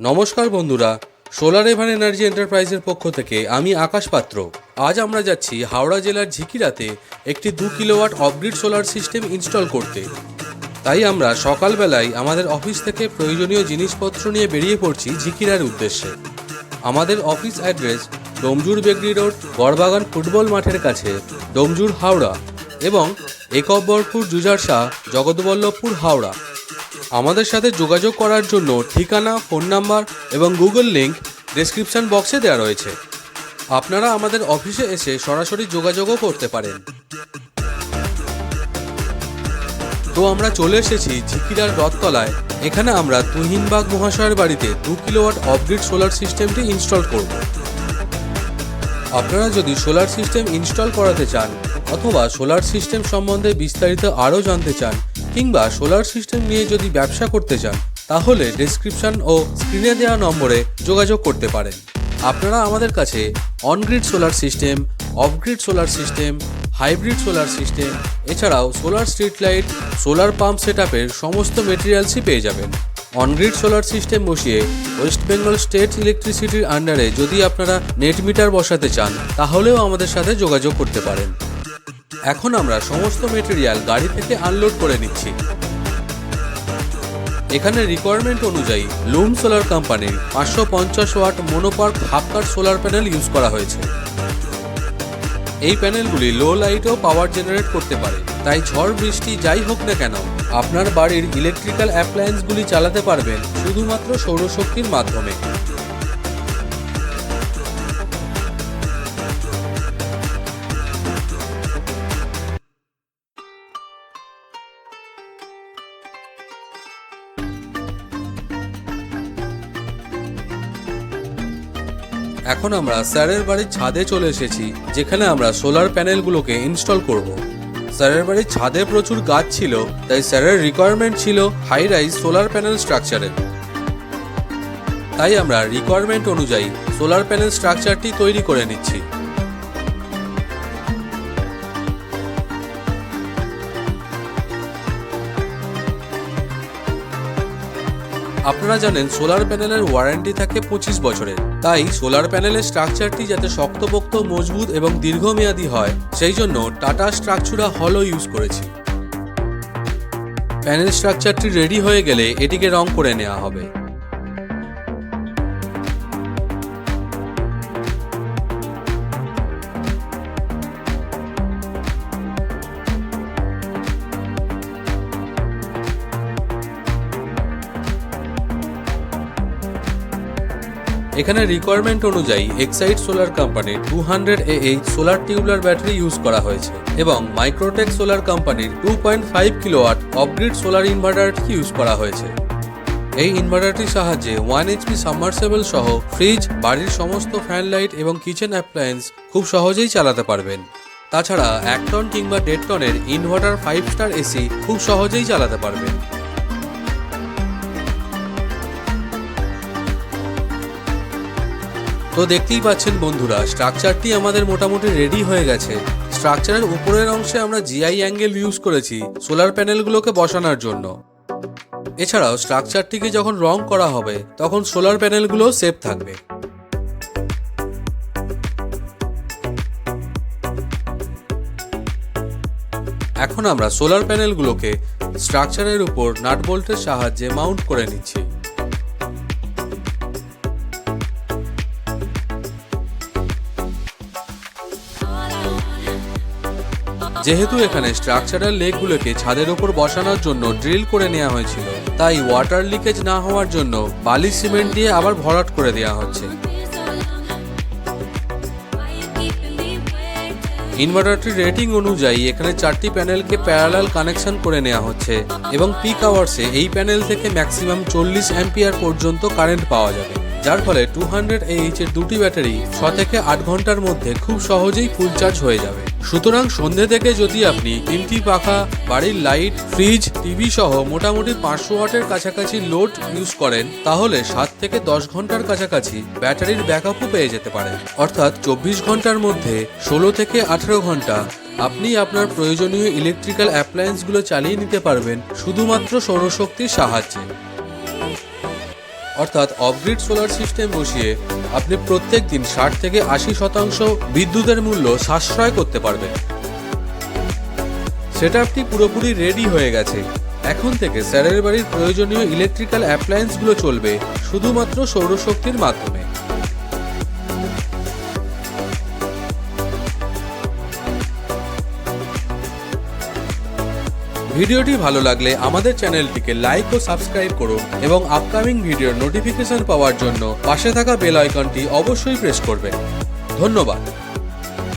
নমস্কার বন্ধুরা solar ever energy এন্টারপ্রাইজের পক্ষ থেকে আমি আকাশ পাত্র। আজ আমরা যাচ্ছি হাওড়া জেলার ঝিকিরাতে একটি দু kilowatt off grid solar system install করতে। তাই আমরা সকালবেলায় আমাদের অফিস থেকে প্রয়োজনীয় জিনিসপত্র নিয়ে বেরিয়ে পড়ছি ঝিকিরার উদ্দেশ্যে। আমাদের office address Domjur Begri road, Garbagan football মাঠের কাছে, ডোমজুর হাওড়া এবং একব্বরপুর জুজার শাহ জগৎবল্লভপুর হাওড়া। আমাদের সাথে যোগাযোগ করার জন্য ঠিকানা, ফোন নাম্বার এবং গুগল লিংক ডেসক্রিপশন বক্সে দেওয়া রয়েছে। আপনারা আমাদের অফিসে এসে সরাসরি যোগাযোগও করতে পারেন। তো আমরা চলে এসেছি ঝিকিরার রথতলায়। এখানে আমরা তুহিনবাগ মহাশয়ের বাড়িতে দু কিলোওয়াট অফগ্রিড সোলার সিস্টেমটি ইনস্টল করব। আপনারা যদি সোলার সিস্টেম ইনস্টল করাতে চান অথবা সোলার সিস্টেম সম্বন্ধে বিস্তারিত আরও জানতে চান কিংবা সোলার সিস্টেম নিয়ে যদি ব্যবসা করতে চান, তাহলে ডেসক্রিপশন ও স্ক্রিনে দেওয়া নম্বরে যোগাযোগ করতে পারেন। আপনারা আমাদের কাছে on grid solar system off grid solar system hybrid solar system এছাড়াও solar street light solar pump set সমস্ত মেটেরিয়ালসই পেয়ে যাবেন। অনগ্রিড সোলার সিস্টেম বসিয়ে ওয়েস্ট বেঙ্গল স্টেট ইলেকট্রিসিটির আন্ডারে যদি আপনারা নেট মিটার বসাতে চান, তাহলেও আমাদের সাথে যোগাযোগ করতে পারেন। এখন আমরা সমস্ত মেটেরিয়াল গাড়ি থেকে আনলোড করে নিচ্ছি। এখানে রিকোয়ারমেন্ট অনুযায়ী লুম সোলার কোম্পানির পাঁচশো পঞ্চাশ watt mono PERC half cut solar panel use করা হয়েছে। এই প্যানেলগুলি লো লাইটেও পাওয়ার জেনারেট করতে পারে। তাই ঝড়, বৃষ্টি যাই হোক না কেন, আপনার বাড়ির ইলেকট্রিক্যাল অ্যাপ্লায়েন্সগুলি চালাতে পারবেন শুধুমাত্র সৌরশক্তির মাধ্যমে। এখন আমরা স্যারের বাড়ির ছাদে চলে এসেছি, যেখানে আমরা সোলার প্যানেলগুলোকে ইনস্টল করব। স্যারের বাড়ির ছাদে প্রচুর গাছ ছিল, তাই স্যারের রিকোয়ারমেন্ট ছিল হাই রাইজ সোলার প্যানেল স্ট্রাকচারের তাই আমরা রিকোয়ারমেন্ট অনুযায়ী সোলার প্যানেল স্ট্রাকচারটি তৈরি করে নিচ্ছি। আপনারা জানেন সোলার প্যানেলের ওয়ারেন্টি থাকে পঁচিশ বছরের তাই সোলার প্যানেলের স্ট্রাকচারটি যাতে শক্তপোক্ত, মজবুত এবং দীর্ঘমেয়াদী হয়, সেই জন্য টাটা স্ট্রাকচুরা হলও ইউজ করেছি। প্যানেল স্ট্রাকচারটি রেডি হয়ে গেলে এটিকে রং করে নেওয়া হবে। এখানে রিকোয়ারমেন্ট অনুযায়ী এক্সাইড সোলার কোম্পানির two hundred A H solar tubular battery use করা হয়েছে এবং মাইক্রোটেক সোলার কোম্পানির two point five kilowatt off grid solar ইনভার্টারটি use করা হয়েছে। এই ইনভার্টারটির সাহায্যে ওয়ান এইচপি সাবমার্সেবল সহ ফ্রিজ বাড়ির সমস্ত ফ্যান লাইট এবং কিচেন অ্যাপ্লায়েন্স খুব সহজেই চালাতে পারবেন। তাছাড়া এক টন কিংবা দেড় টনের ইনভার্টার ফাইভ স্টার এসি খুব সহজেই চালাতে পারবেন। তো দেখতেই পাচ্ছেন বন্ধুরা স্ট্রাকচারটি আমাদের মোটামুটি রেডি হয়ে গেছে। স্ট্রাকচারের উপরের অংশে আমরা জিআই অ্যাঙ্গেল ইউজ করেছি সোলার প্যানেলগুলোকে বসানোর জন্য। এছাড়াও স্ট্রাকচারটিকে যখন রং করা হবে, তখন সোলার প্যানেলগুলো সেফ থাকবে। এখন আমরা সোলার প্যানেলগুলোকে স্ট্রাকচারের উপর নাট বোল্টের সাহায্যে মাউন্ট করে নিচ্ছি। যেহেতু এখানে স্ট্রাকচারাল লেকগুলোকে ছাদের ওপর বসানোর জন্য ড্রিল করে নেওয়া হয়েছিল, তাই ওয়াটার লিকেজ না হওয়ার জন্য বালি সিমেন্ট দিয়ে আবার ভরাট করে দেওয়া হচ্ছে। ইনভার্টারটির রেটিং অনুযায়ী এখানে চারটি প্যানেলকে প্যারালাল কানেকশন করে নেওয়া হচ্ছে এবং পিক আওয়ার্সে এই প্যানেল থেকে ম্যাক্সিমাম চল্লিশ অ্যাম্পিয়ার পর্যন্ত কারেন্ট পাওয়া যাবে, যার ফলে টু হান্ড্রেড এইচ এর দুটি ব্যাটারি ছ থেকে আট ঘণ্টার মধ্যে খুব সহজেই ফুল চার্জ হয়ে যাবে। সুতরাং সন্ধে থেকে যদি আপনি তিনটি পাখা, বাড়ির লাইট, ফ্রিজ, টিভি সহ মোটামুটি পাঁচশো ওয়াটের কাছাকাছি লোড ইউজ করেন, তাহলে সাত থেকে দশ ঘণ্টার কাছাকাছি ব্যাটারির ব্যাকআপও পেয়ে যেতে পারেন। অর্থাৎ চব্বিশ ঘণ্টার মধ্যে ষোলো থেকে আঠেরো ঘণ্টা আপনি আপনার প্রয়োজনীয় ইলেকট্রিক্যাল অ্যাপ্লায়েন্সগুলো চালিয়ে নিতে পারবেন, শুধুমাত্র সৌরশক্তির সাহায্যে। অর্থাৎ অফগ্রিড সোলার সিস্টেম বসিয়ে আপনি প্রত্যেক দিন ষাট থেকে আশি শতাংশ বিদ্যুতের মূল্য সাশ্রয় করতে পারবেন। সেটআপটি পুরোপুরি রেডি হয়ে গেছে। এখন থেকে স্যারের বাড়ির প্রয়োজনীয় ইলেকট্রিক্যাল অ্যাপ্লায়েন্সগুলো চলবে শুধুমাত্র সৌরশক্তির মাধ্যমে। ভিডিওটি ভালো লাগলে আমাদের চ্যানেলটিকে লাইক ও সাবস্ক্রাইব করুন এবং আপকামিং ভিডিওর নোটিফিকেশন পাওয়ার জন্য পাশে থাকা বেল আইকনটি অবশ্যই প্রেস করবেন। ধন্যবাদ।